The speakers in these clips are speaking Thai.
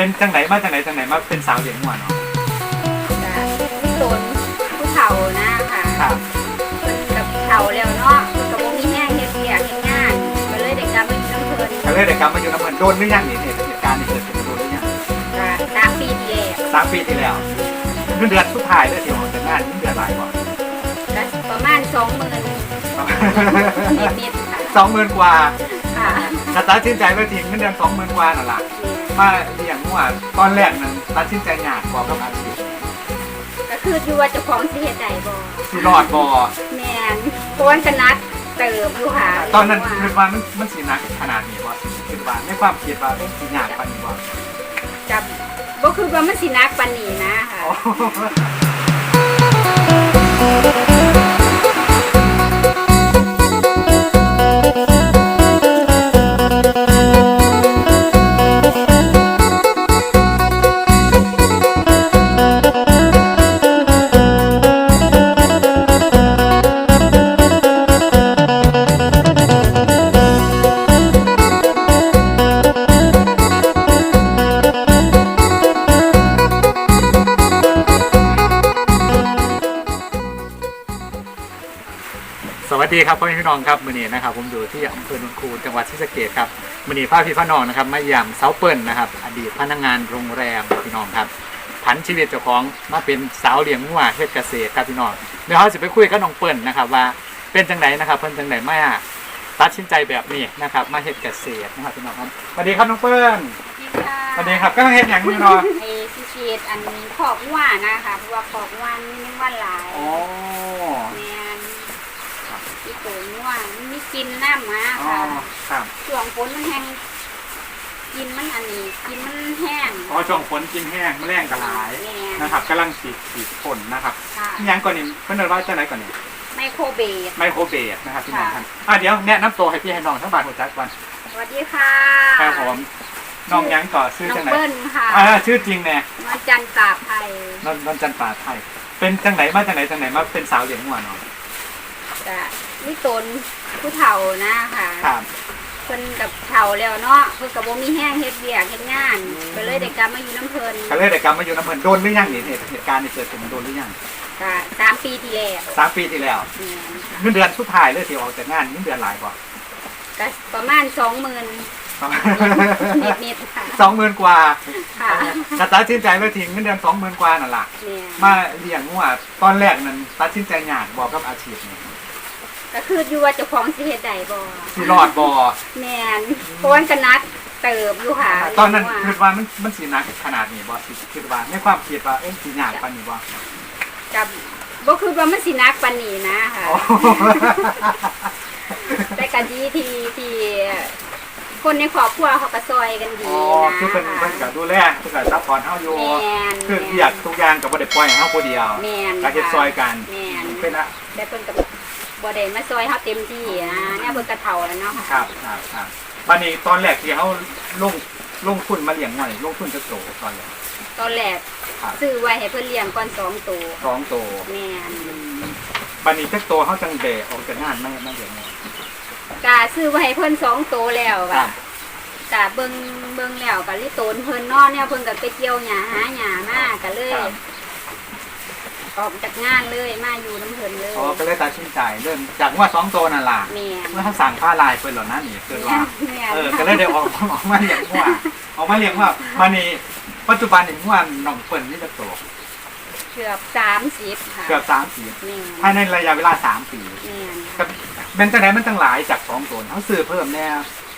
เป็นจังไหนมาจังไหนจังไหนมาเป็นสาวเลี้ยงหัวเนาะจ้ะพี่ตนผู้เฒ่านะค่ะครับเพิ่นกับเฒ่าแล้วเนาะเพิ่นก็บ่มีแห้งเฮ็ดเวียกเฮ็ดงานก็เลยได้กลับมาอยู่น้ำเพิ่นก็เลยได้กลับมาอยู่น้ำเงินโดนหรือยังนี่เนี่ยเหตุการณ์นี้เกิดขึ้นโดนหรือยังก็สามปีที่แล้วสามปีที่แล้วเงินเดือนสุดท้ายเลยที่ออกจากงานเงินเดือนหลายกว่าก็ประมาณ20,000นิดๆค่ะสองหมื่นกว่าค่ะกระตัดสินใจไปทิ้งเงินเดือนสองหมื่นกว่านั่นแหละมาเลี้ยง หัวตอนแรกนั้นตัดสินใจยากกว่ากับอาชีพก็คืออยู่ว่าเจ้าของสิเฮ็ดได้บ่สิรอดบ่แม่นเพราะว่าก็นักเติบอยู่ค่ะตอนนั้นคิดว่ามันมันสิหนักขนาดนี้บ่คิดว่าในความคิดว่าเป็นสิยากปานนี้บ่จับบ่คือว่ามันสินักปานนี้นะค่ะโอ้ ครับพ่อแม่พี่น้องครับมื้อนี้นะครับผมอยู่ที่อำเภอโนนคูนจังหวัดศรีสะเกษครับมื้อนี้พาพี่พ่อน้องนะครับมาเยี่ยมเสาเปิ้ลนะครับอดีตพนักงานโรงแรมพี่น้องครับผันชีวิตเจ้าของมาเป็นสาวเลี้ยงวัวเฮ็ดเกษตรครับพี่น้องเดี๋ยวเราจะไปคุยกับน้องเปิ้ลนะครับว่าเป็นจังไดนะครับเพิ่นจังไดมาตัดสินใจแบบนี้นะครับมาเฮ็ดเกษตรนะครับพี่น้องครับสวัสดีครับน้องเปิ้ลสวัสดีครับก็เฮ็ดหยังพี่น้องไอ้สิเชียดอันนี้ขอกว่านะคะเพราะว่าขอกว่ามันมีวันหลายอ๋อ แม่นที่ตัวว่ามันมีกินน้ำมาอ๋อค่ะครับช่วงฝนมันแห้งกินมันอันนี้กินมันแห้งอ๋อช่วงฝนกินแห้งแมลงกระหลายแม่นนะครับกำลังฉีดฉีดฝนนะครับค่ะอิหยังก่อนนี่เพิ่นเรียกว่าจะไหนก่อนนี่ไมโครเบส ไมโครเบสนะครับพี่น้องค่ะท่านอะเดี๋ยวแนะนำตัวให้พี่ให้น้องทั้งบ้านหัวใจก่อนสวัสดีค่ะครับผมน้องหยังก่อนชื่อน้อจังงไหนเบิ้ลค่ะอ่าชื่อจริงแน่มาจันทร์ตราบไทยนนนนจันป่าไทยเป็นจังไหนมาจังไหนจังไหนมาเป็นสาวเลี้ยงหัวเนาะจะ นี่ตนผู้เฒ่านะค่ะครับเพิ่นกับเฒ่าแล้วเนาะเพิ่นกับบ่มีแห้งเฮ็ดเวียกเฮ็ดงานก็เลยได้กลับมาอยู่น้ำเพิ่นก็เลยได้กลับมาอยู่น้ำเพลินโดนหรือยังนี่เหตุเหตุการณ์นี้เกิดขึ้นโดนหรือยังก็สามปีที่แล้วสามปีที่แล้วแม่นค่ะเงินเดือนสุดท้ายเลยที่ออกจากงานเงินเดือนหลายกว่าก็ประมาณ20,000ประมาณนิดๆค่ะสองหมื่นกว่าค่ะกระตัดสินใจเลยทิ้งเงินเดือนสองหมื่นกว่านั่นแหละ แม่น มาเลี้ยงงัวตอนแรกนั้นตัดสินใจยากบอกกับอาชีพนี้ ก็คืออยู่ว่าเจ้าของสิเฮ็ดได้บ่สิรอดบ่แม่นเพราะว่าก็นักเติบอยู่ค่ะตอนนั้นว่าคิดว่ามันมันสิหนักขนาดนี้บ่สิคิดว่าในความคิดว่าเอ๊ะสิยากปานนี้บ่กับบ่คือว่ามันสินักปานนี้นะค่ะอ๋อแต่ก็ดีที่ที่คนในครอบครัวเขาก็ซอยกันดีอ๋อนะคือเพิ่นเพิ่นก็ดูแลเพิ่นก็ซัพพอร์ตเฮาอยู่แม่นคือเรียกทุกอย่างก็บ่ได้ปล่อยให้เฮาผู้เดียวแม่นก็เฮ็ดซอยกันแม่นเป็นอะแต่เพิ่นก็ บ่ได้มาซอยเฮาเต็มที่นะเนี่ยเพิ่นก็เฒ่าแล้วเนาะครับครับครับบัดนี้ตอนแรกที่เฮาลงลงทุนมาเลี้ยงงัวนี่ลงทุนจักโตตอนแรกตอนแรกครับซื้อไว้ให้เพิ่นเลี้ยงก่อนสองตัวสองโตแม่นบัดนี้จักโตเฮาจังแบกออกจากงานมามาเลี้ยงงัวกะซื้อไว้ให้เพิ่นสองตัวแล้วครัก็บกะเบิ่งเบิ่งแล้วก็ลิโตนเพิ่นเนอนเนี่ยเพิ่นก็ไปเกี่ยวหญ้าหาหญ้ามาก็เลย ครับ ออกจากงานเลยมาอยู่น้ำเพิ่นเลยอ๋อก็เลยตัดสินใจเริ่มจากงัวสองโตนั่นล่ะแม่นเมื่อเขาสั่งผ้าลายเพิ่นเหล่านั้นนี่คือว่าแม่นเออก็เลยได้ออกออกมาเลี้ยงว่าออกมาเลี้ยงว่ามันนี่ปัจจุบันนี่ว่าน้องเปิ้ลนี่จะโตเกือบสามสิบค่ะเกือบสามปีแม่นภายในระยะเวลาสามปีแม่นกับเป็นจังไหนมันตั้งหลายจากสองตัวเขาซื้อเพิ่มแน่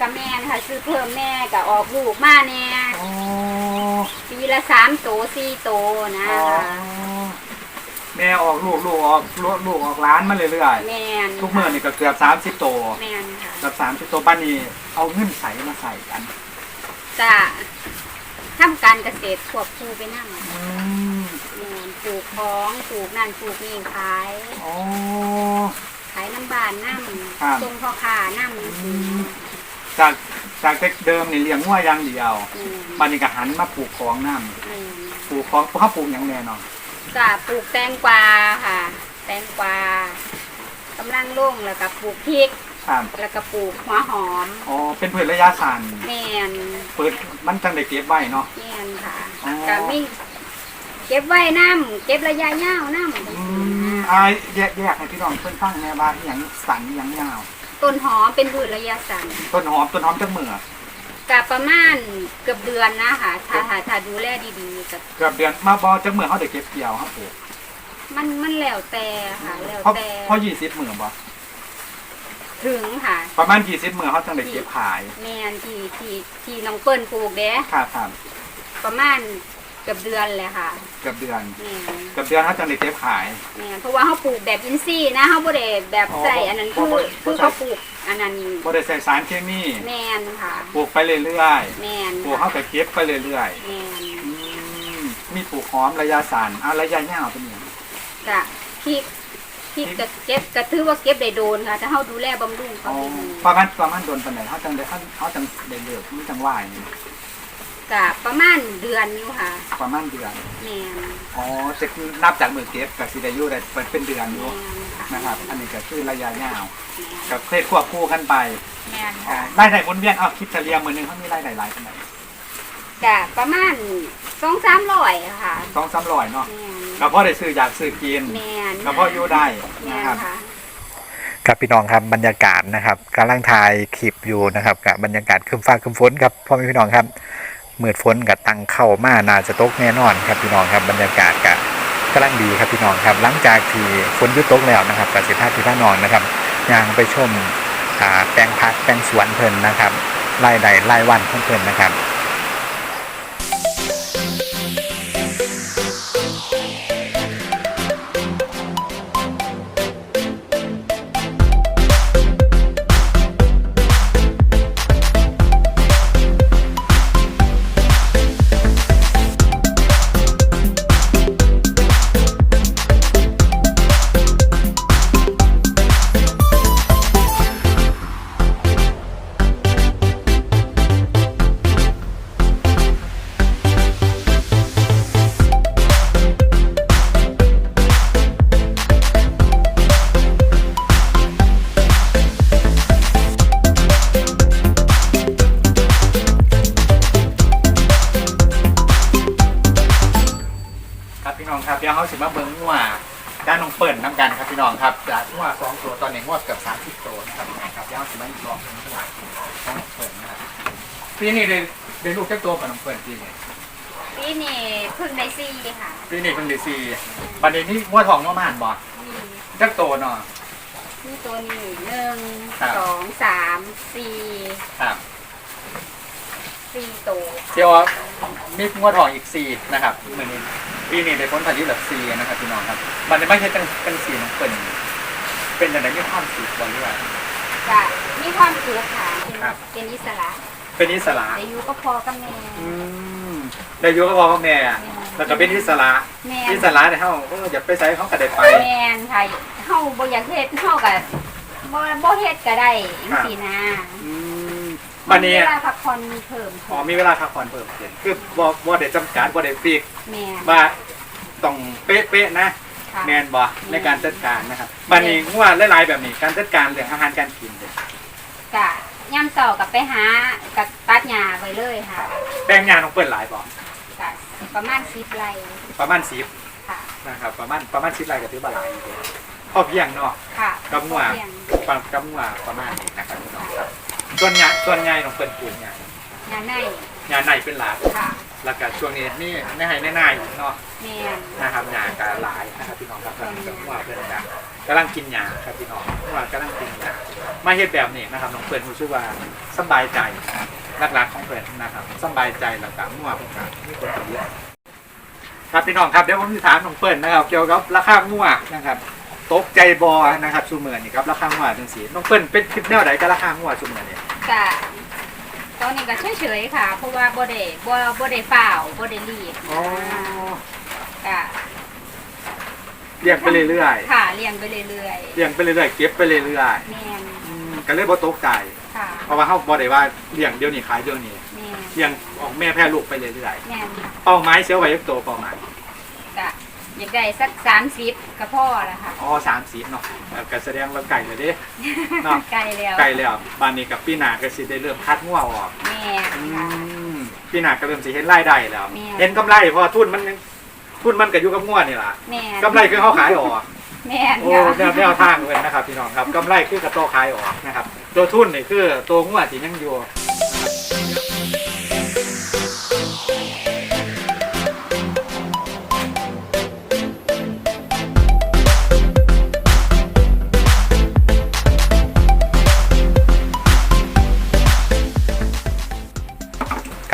กับแม่นค่ะซื้อเพิ่มแม่ก็ออกลูกมาแน่โอ้ปีละสามโตสี่โตนะอ๋อ แม่ออกลูกลูกออกลูกลูกออกร้านมาเรื่อยแม่นๆทุกเมื่อนี่ก็เกือบสามสิบตัวแม่นค่ะเกือบสามสิบตัวบ้านนี้เอาเงินใส่มาใส่กันจะทำการเกษตรควบคู่ไปนั่งอืมแม่นปลูกของปลูกนั่นปลูกนี่ขายโอ้ขายน้ำบานน้ครับำทรงพ่อค้าน้อืมจากจากแต่เดิมนี่เลี้ยงงัวอย่างเดียวำอืมบ้านนี้ก็หันมาปลูกของน้ำอืมปลูกของเขาปลูกอย่างแน่นอน จะปลูกแตงกวาค่ะ แตงกวากำลังลงแล้วก็ปลูกพริก ครับแล้วก็ปลูกหัวหอมอ๋อเป็นพืชระยะสั้นแมนเปิดมันจังได้เก็บไว้เนาะ แมนค่ะอ๋อ ก็มีเก็บไว้น้ำเก็บระยะยาวน้ำอืมอ่าแยกแยกให้พี่น้องเพิ่นฟังแม่บ้านอหย่างสันอหย่างยาวต้นหอมเป็นพืชระยะสั้นต้นหอมต้นหอมจังมือ กับประมาณเกือบเดือนนะคะถ้าถ้าถ้าดูแลดีๆก็เกือบเดือนมาบอจังมือเขาได้เก็บเกี่ยวครับปลูกมันมันแล้วแต่ค่ะแล้วเพราะแต่เพราะยี่สิบมือบ่ถึงค่ะ ประมาณยี่สิบมือเขาจังได้เก็บขายแมนที่ที่ที่น้องเปิ้ลปลูกเด้ ครับครับประมาณ เกือบเดือนเลยค่ะเกือบเดือนแมนเกือบเดือนเขาจังได้เก็บขาย แม่นเพราะว่าเขาปลูกแบบอินทรีย์นะเขาบ่ได้แบบอ๋อใส่อันนั้นคือบ่บ่คือบ่ใส่ เขาปลูกอันนั้นบ่ได้ใส่สารเคมีแมนค่ะปลูกไปเรื่อยแมนๆปลูกเขาก็เก็บไปเรื่อยแมนๆอืมมีปลูกหอมระยะสั้นอ่าระยะยาวเป็นยังกะพริกพริกก็เก็บก็ถือว่าเก็บได้โดนค่ะถ้าเขาดูแลบำรุงเขาอ๋อดีประมาณประมาณโดนปานไหนเขาจังได้เขาเขาจังได้เลิกมีจังหวะนี่ กะประมาณเดือนอยู่ค่ะประมาณเดือน แมนอ๋อจะคือนับจากมือเก็บกับสิได้อยู่ได้เป็นเป็นเดือนอแมยู่นค่ะนะครับ อันนี้ก็คือระยะยาวแม่นกับเคล็ดควบคู่กันไปแมนอ๋อค่ะรายได้หมุนเวียนเอาคิดเฉลี่ยมือหนึงเขามีรายได้หลายขนาดกะประมาณสองสามร้อยค่ะสองสามร้อยเนาะแมนก็พอได้ซื้ออยากซื้อกินแมนก็พออยู่ได้แมนะนครับ ค่ะ ครับพี่น้องครับบรรยากาศนะครับกำลังถ่ายคลิปอยู่นะครับกับบรรยากาศคืมฟ้าคืมฝนครับพ่อแม่พี่น้องครับ มืดฝนกับตังเข้ามาน่าจะตกแน่นอนครับพี่น้องครับบรรยากาศกับกำลังดีครับพี่น้องครับ หลังจากที่ฝนยุดตกแล้วนะครับกับสิทธาที่พ่านอนนะครับยังไปชมอ่าแปลงพักแปลงสวนเพลินนะครับไล่ใดไล่วันเพลินนะครับ น้ำกันครับพี่น้องครับจากงัวสองตัวตอนนี้งัวเกือบสามสิบตัวนะครับพี่น้องครับเดี๋ยวเขาสิมาอีกรอบหนึงงัวของน้องเปิ่นนะครับปีนี้ได้ได้ลูกแค่ตัวกับน้องเปิ่นปีนี้ปีนี้เพิ่งได้ซี่ค่ะปีนี้เพิ่งได้สี่บัดนี้นี่งัวทองงัวม่านบ่นี่จักโตเนาะนี่ตัวนี้หนึ่งครับ สองสามสี่ครับสี่ตัวเดี๋ยว มีงัวทองอีกสี่นะครับมือนี้ปีนี้ได้ผลผลิตแบบสี่นะครับพี่น้องครับบัดนี้ไม่ใช่จังจังสี่น้องเปิ่นเป็นอย่างไรมีความสุขบ่หรือว่าจะมีความสุขค่ะเป็นครับเป็นอิสระเป็นอิสระได้อยู่ก็พอกับแม่อืมได้อยู่กับพ่อกับแม่แล้วก็เป็นอิสระแม่อิสระเนี่ยเขาเอออยากไปใช้เขาก็ได้ไปแม่นค่ะเฮาบ่อยากเฮ็ดเฮาก็บ่บ่เฮ็ดก็ได้จังซี่นะอื มวันนี้เวลาพักผ่อนมีเพิ่มอ๋อมีเวลาพักผ่อนเพิ่มขึ้นคือบ่บ่ได้จำกัดบ่ได้ฟิกแม่นว่าต้องเป๊ะๆนะค่ะแมนบ่ในการจัดการนะครับวันนี้งัวหลายๆแบบนี้การจัดการเรื่องอาหารการกินเลยกะย่ำเช้ากับไปหากับตัดหญ้าไว้เลยค่ะแป้งยาต้องเปิดหลายบ่กะประมาณ10ไร่ประมาณ10ค่ะนะครับประมาณประมาณ10ไร่ก็ถือว่าหลายอยู่เด้พอเพียงเนาะค่ะกับงัวเพียงประกับงัวประมาณนี้นะครับพี่น้องครับ ส่วนใหญ่ส่วนใหญ่ต้องเปิดปลูกหญ้าหญ้าในหญ้าในเป็นหลักค่ะแล้วก็ช่วงนี้นี่ในไห้ในหน้าอยู่เนาะแม่นนะครับหญ้ากหลายนะครับพี่น้องครับกำลังกับว่าเพื่อนกันกำลังกินหญ้าครับพี่น้องว่ากำลังกินหญ้ามาเฮ็ดแบบนี้นะครับน้องเพื่อนรู้สึกว่าสบายใจหลักๆของเพื่อนนะครับสบายใจแล้วก็มั่วเพื่อนกันมีคนเยอะครับพี่น้องครับเดี๋ยวผมจะถามน้องเปิ้ลนะครับ เกี่ยวกับราคางัวนะครับตกใจบอนะครับชูเมือนี่ครับราคางัวจังสีน้องเปิ้ลเป็นคลิปแนวไหนกับราคางัวชูเมือนี่ กะตอนนี้ก็เฉยๆค่ะ เพราะว่าบ่ได้บ่บ่ได้ฝ่าวบ่ได้รีบอ๋อกะเลี้ยงไปเรื่อยค่ะเลี้ยงไปเรื่อยๆเลี้ยงไปเรื่อยๆเก็บไปเรื่อยๆแม่นๆอืมก็เลยบ่ตกใจ ค่ะเพราะว่าเขาบ่ได้ว่าเลี้ยงเดี๋ยวนี้ขายเดี๋ยวนี้แม่นเลี้ยงออกแม่แพร่ลูกไปเรื่อยแม่นค่ะๆเป้าหมายเสียไว้ยักโตเป้าหมายกะ อยากได้สักสามสิบก็พอละค่ะ อ๋อสามสิบเนาะเออก็แสดงว่าไก่เลยเด้เนาะไกลแล้วไก่แล้วบานนี้กับปีหนาก็สิได้เริ่มคัดงัวออกแม่นอืค่ะมปีหนาก็เริ่มสิเห็นรายได้แล้ว แม่ เห็นกำไรเพราะว่าทุนมันยังทุนมันก็อยู่กับงัวนี่ล่ะแม่นกำไรคือเขาขายออก แม่นโอ้ค่ะแนวแนวทางเลยนะครับพี่น้องครับกำไรคือกระโตขายออกนะครับ ตัวทุนนี่คือตัวงัวที่ยังอยู่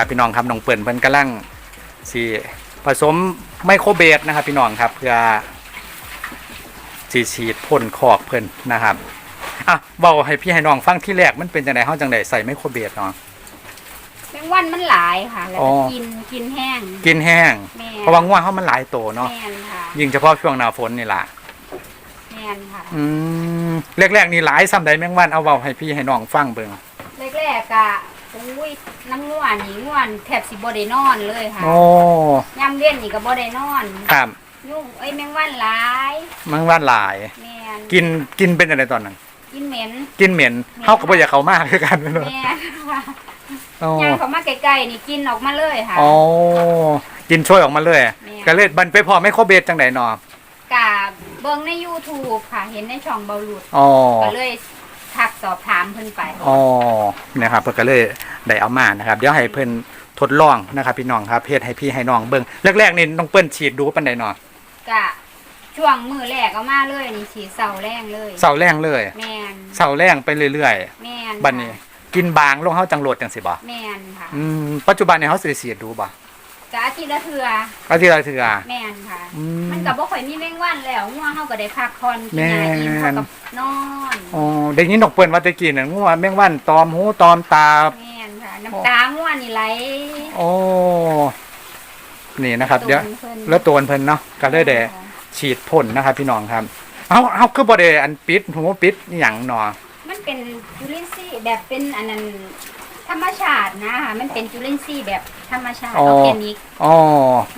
พี่น้องครับน้องเปิ่นเพิ่นกำลังสีผสมไมโครเบสนะครับ พี่น้องครับเพื่อสีฉีดพ่นขอกเพิ่นนะครับอะเบาให้พี่ให้น้องฟังที่แรกมันเป็นจังไดเฮาจังไดใส่ไมโครเบสเนาะแมงวันมันหลายค่ะ แล้วอ๋ก็อกินกินแห้งกินแห้ง แม่นเพราะว่าง่วงเฮามันหลายโตเนาะแม่นค่ะยิ่งเฉพาะช่วงหน้าฝนนี่ล่ะ แม่นค่ะ อืมแรกๆนี่หลายซ้ำใดแมงวันเอาเว้าให้พี่ให้น้องฟังเบิ่งแรกๆอะ อุ้ยน้ำง่วนนี่ง่วนแทบสิบ่ได้นอนเลยค่ะโอ้ยามเว้นนี่ก็บ่ได้นอน ครับยุ่งเอ้ยแมงวันหลายแมงวันหลาย แม่นกินกินเป็นจังไดตอนนั้น กินเหม็น กินเหม็นเฮาก็บ่อยากเข้ามาคือกันเนาะแม่นค่ะโอ้ย่างเขามาใกล้ๆนี่กินออกมาเลยค่ะอ๋อกินช่วยออกมาเลยแม่ก็เลยบันไปพอไมโครเบสจังไดเนาะกะเบิ่งใน YouTube ค่ะ เห็นในช่องเบาหลุดอ๋อ ก็เลยทัก สอบถามเพิ่นไปอ๋อนะครับเพิ่นก็เลยได้เอามานะครับ เดี๋ยวให้เพิ่นทดลองนะครับ พี่น้องครับเฮ็ดให้พี่ให้น้องเบิ่งแรกๆนี่น้องเปิ้นฉีดดูปานใดเนาะกะช่วงมือแรกก็มาเลยนี่ฉีดเสาแรงเลยเสาแรงเลยแม่นเสาแรงไปเรื่อยแม่นๆบัดนี้ กินบางลงเฮาจังโลดจังสิบ่แม่นค่ะอืมปัจจุบันเนี่ยเฮาสิได้ฉีดดูบ่ กะอาทิตย์ละเทื่ออาทิตย์ละเทื่อ แม่นค่ะ อืมมันก็บ่ค่อยมีแมงวันแล้วง่วงเฮาก็ได้พักผ่อนกินยาอิ่มแม่เฮานก็นอนอ๋อได้ยินน้องเปิ้นว่าแตะกี้นั่นงัวแมงวันตอมหูตอมตา แม่นค่ะ น้ำตาง่วงนี่ไหลโอ้ นี่นะครับเดี๋ยวตูนพิ่นแล้วตัวเพิ่นเนาะก็เลยได้ฉีดพ่นนะครับ พี่น้องครับ เอาเอาคือบ่ได้อันปิดหูปิดอหยังเนาะมันเป็นจุลินทรีย์แบบเป็นอันนั้น ธรรมชาตินะคะมันเป็นจุลินทรีย์แบบธรรมชาติอ๋อออร์แกนิกอ๋อ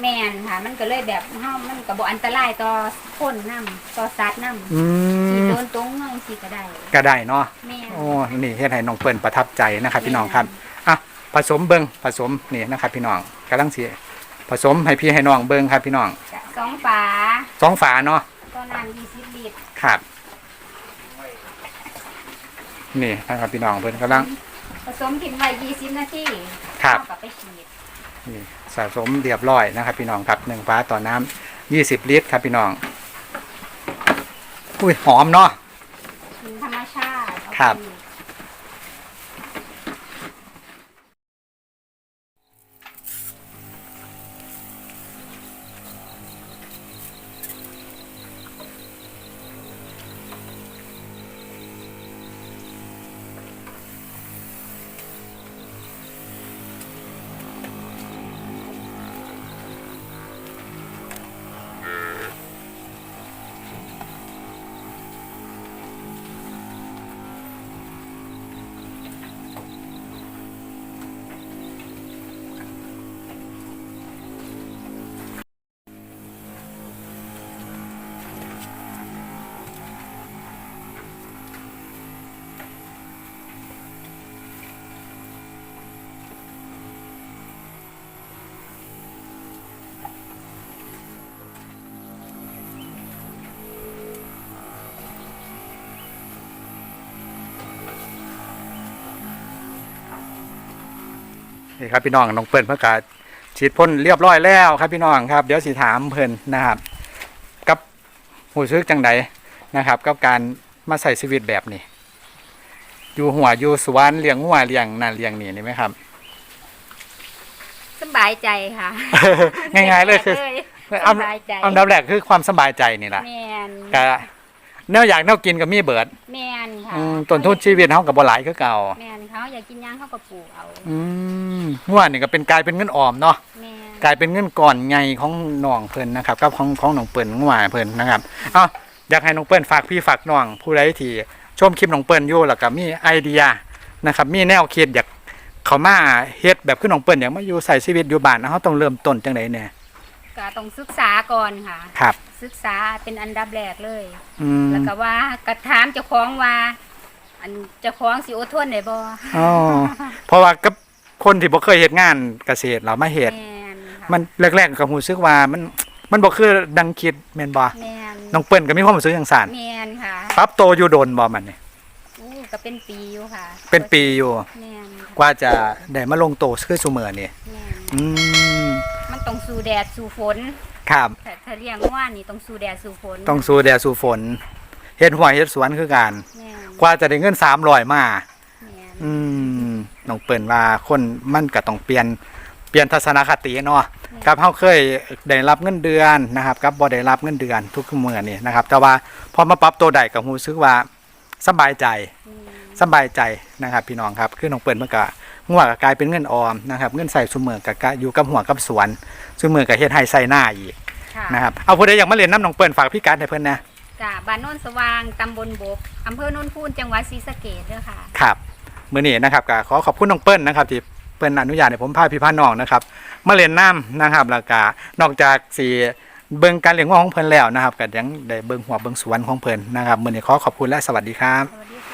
แม่นค่ะ มันก็เลยแบบเฮามันก็บ่อันตรายต่อคนนํต่อสัตว์นํอืที่มโดนตรงเมืองสิก็ได้ก็ได้เนาะ แม่น โอ้ นี่เฮ็ดให้น้องเปิ้นประทับใจนะครับพี่น้องครับ อะ ผสมเบิ่งผสมนี่นะครับพี่น้องกำลังสิผสมให้พี่ให้น้องเบิ่งครับพี่น้องจะสองฝาสองฝาเนาะต่อน้ำ20ลิตรครับ นี่นะครับพี่น้องเพิ่นกำลัง ผสมทิ้งไว้20นาทีครับ เอากลับไปฉีดนี่สะสมเรียบร้อยนะครับ พี่น้องครับหนึ่งฝาต่อน้ำยี่สิบลิตรครับพี่น้องอุ้ยหอมเนาะ กินธรรมชาติครับเอาไป นี่ครับพี่น้องน้องเปิ้ลเพื่อกาฉีดพ่นเรียบร้อยแล้วครับพี่น้องครับ เดี๋ยวสิถามเพิ่นนะครับ กับหูซึกจังใดนะครับ กับการมาใส่ชีวิตแบบนี้อยู่หัวอยู่สวนเลี้ยงงัวเลี้ยงนั่นเลี้ยงนี่นี่ไหมครับสบายใจค่ะ ง่ายๆเลยคือสบายใจอันดับแรกคือความสบายใจนี่แหละแม่นก็ แนวอยากแนวกินก็มีเบิดแม่นค่ะอืมต้นทุนชีวิตเฮาก็บ่หลายคือเก่า แม่นเขาอยากกินหย่างเขาก็ปลูกเอาอืมงัวนี่ก็เป็นกลายเป็นเงินออมเนาะ แม่นกลายเป็นเงินก่อนใหญ่ของน้องเพิ่นนะครับกับของของน้องเปิ้ลงัวเพิ่นนะครับเอ้าอยากให้น้องเปิ้ลฝากพี่ฝากน้องผู้ใดที่ชมคลิปน้องเปิ้ลอยู่แล้วก็มีไอเดียนะครับ มีแนวคิดอยากเขามาเฮ็ดแบบคือน้องเปิ้ลอยากมาอยู่ใส่ชีวิตอยู่บ้านนะเฮาต้องเริ่มต้นจังไดแน่ ก็ต้องศึกษาก่อนค่ะ ครับ ศึกษาเป็นอันดับแรกเลย อืมแล้วก็ว่ากระถามเจ้าของว่า อันเจ้าของสิอดทนได้บ่อ๋อเพราะว่ากับคนที่บ่เคยเฮ็ดงานเกษตรเรามาเฮ็ดแม่นค่ะมันแรกๆก็รู้สึกว่ามันมันบ่คือดังคิดแม่นบ่แม่นน้องเปิ้ลก็มีความรู้สึกจังซั่นแม่นค่ะปรับโตวอยู่โดนบ่มันนี่อู้ก็เป็นปีอยู่ค่ะเป็นปีอยู่ แม่นค่ะกว่าจะได้มาลงโตคือซุมื้อนี่แม่นอืมมัน ต้องสู่แดดสู่ฝนครับ แต่ถ้าเลี้ยงว่านี่ต้องสู่แดดสู่ฝนต้องสู้แดดสู้ฝนเฮ็ดหัวเฮ็ดสวนคือกันแม่นกว่าจะได้เงิน300มา แม่นอืมน้องเปิ้นว่าคนมันก็ต้องเปลี่ยนเปลี่ยนทัศนคติเนาะกับเฮาเคยได้รับเงินเดือนนะครับกับบ่ได้รับเงินเดือนทุกมื้อนี่นะครับ แต่ว่าพอมาปรับตัวได้ก็รู้สึกว่าสบายใจอืมสบายใจนะครับพี่น้องครับคือน้องเปิ้นมันก็ งัวก็กลายเป็นเงินออมนะครับเงินใส่ซุมื้อก็กะอยู่กับหัวกับสวนซุมื้อก็เฮ็ดให้ใส่หน้าอีกค่ะนะครับเอาผู้ใดอยากมาเรียนน้ำน้องเปิ้นฝากพี่กัดให้เพิ่นนะจ้ะบ้านโน้นสว่างตำบลบกอำเภอโน้นพูนจังหวัดศรีสะเกษเด้อค่ะครับมื้อนี้นะครับก็ขอขอบคุณน้องเปิ้ลนะครับที่เปิ้ลอนุญาตให้ผมพาพี่พาน้องนะครับมาเรียนน้ำนะครับแล้วก็นอกจากสีเบิ่งการเลี้ยงวัวของเพิ่นแล้วนะครับก็ยังได้เบิ่งหัวเบิ่งสวนของเพิ่นนะครับมื้อนี้ขอขอบคุณและสวัสดีครับสวัสดีค่ะ